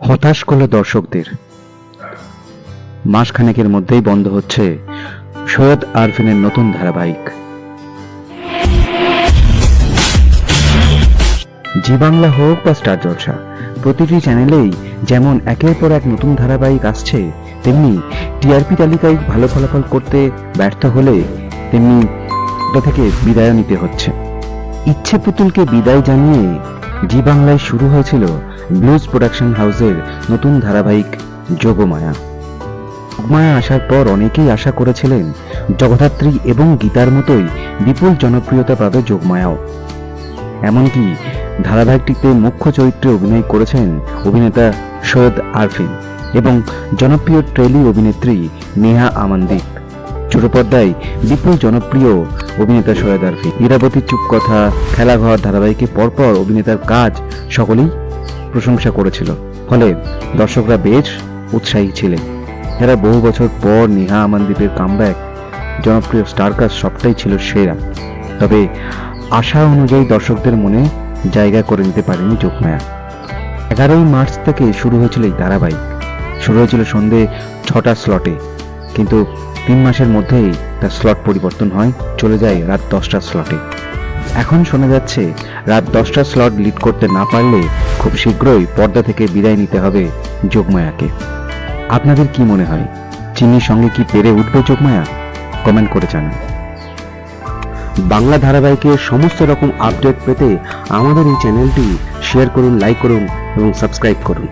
হতাশ করল দর্শকদের। মাসখানেকের মধ্যেই বন্ধ হচ্ছে সৈয়দ আরফিনের নতুন ধারাবাহিক। জি বাংলা হোক বা স্টার জলসা, প্রতিটি চ্যানেলেই যেমন একের পর এক নতুন ধারাবাহিক আসছে, তেমনি টিআরপি তালিকায় ভালো ফলাফল করতে ব্যর্থ হলে তেমনি থেকে বিদায় নিতে হচ্ছে। ইচ্ছে পুতুলকে বিদায় জানিয়ে জি বাংলায় শুরু হয়েছিল ব্লুজ প্রোডাকশন হাউসের নতুন ধারাবাহিক যোগমায়া। যোগমায়া আসার পর অনেকেই আশা করেছিলেন জগদ্ধাত্রী এবং গীতার মতোই বিপুল জনপ্রিয়তা পাবে যোগমায়াও। এমনকি ধারাবাহিকটিতে মুখ্য চরিত্রে অভিনয় করেছেন অভিনেতা সৈয়দ আরফিন এবং জনপ্রিয় ট্রেলি অভিনেত্রী নেহা আমানদীপ পর্দায় বিপুল জনপ্রিয় অভিনেতা সৈয়দ আরফিন ইরাবতী চুপ কথা, খেলাঘর ধারাবাহিকে পরপর অভিনেতার কাজ সকলেই প্রশংসা করেছিল। ফলে দর্শকরা বেশ উৎসাহী ছিলেন। এরা বহু বছর পর নেহা আমানদীপের কামব্যাক, জনপ্রিয় স্টারকাস্ট সবটাই ছিল সেরা। তবে আশা অনুযায়ী দর্শকদের মনে জায়গা করে নিতে পারেনি যোগমায়া এগারোই মার্চ থেকে শুরু হয়েছিল এই ধারাবাহিক। শুরু হয়েছিল সন্ধে ছটা স্লটে কিন্তু তিন মাসের মধ্যেই তার স্লট পরিবর্তন হয়। চলে যায় রাত দশটা স্লটে এখন শোনা যাচ্ছে, রাত দশটা স্লট লিড করতে না পারলে খুব শীঘ্রই পর্দা থেকে বিদায় নিতে হবে যোগমায়াকে। আপনাদের কি মনে হয়? চিনির সঙ্গে কি পেরে উঠবে যোগমায়া? কমেন্ট করে জানান। বাংলা ধারাবাহিকের সমস্ত রকম আপডেট পেতে আমাদের এই চ্যানেলটি শেয়ার করুন লাইক করুন এবং সাবস্ক্রাইব করুন।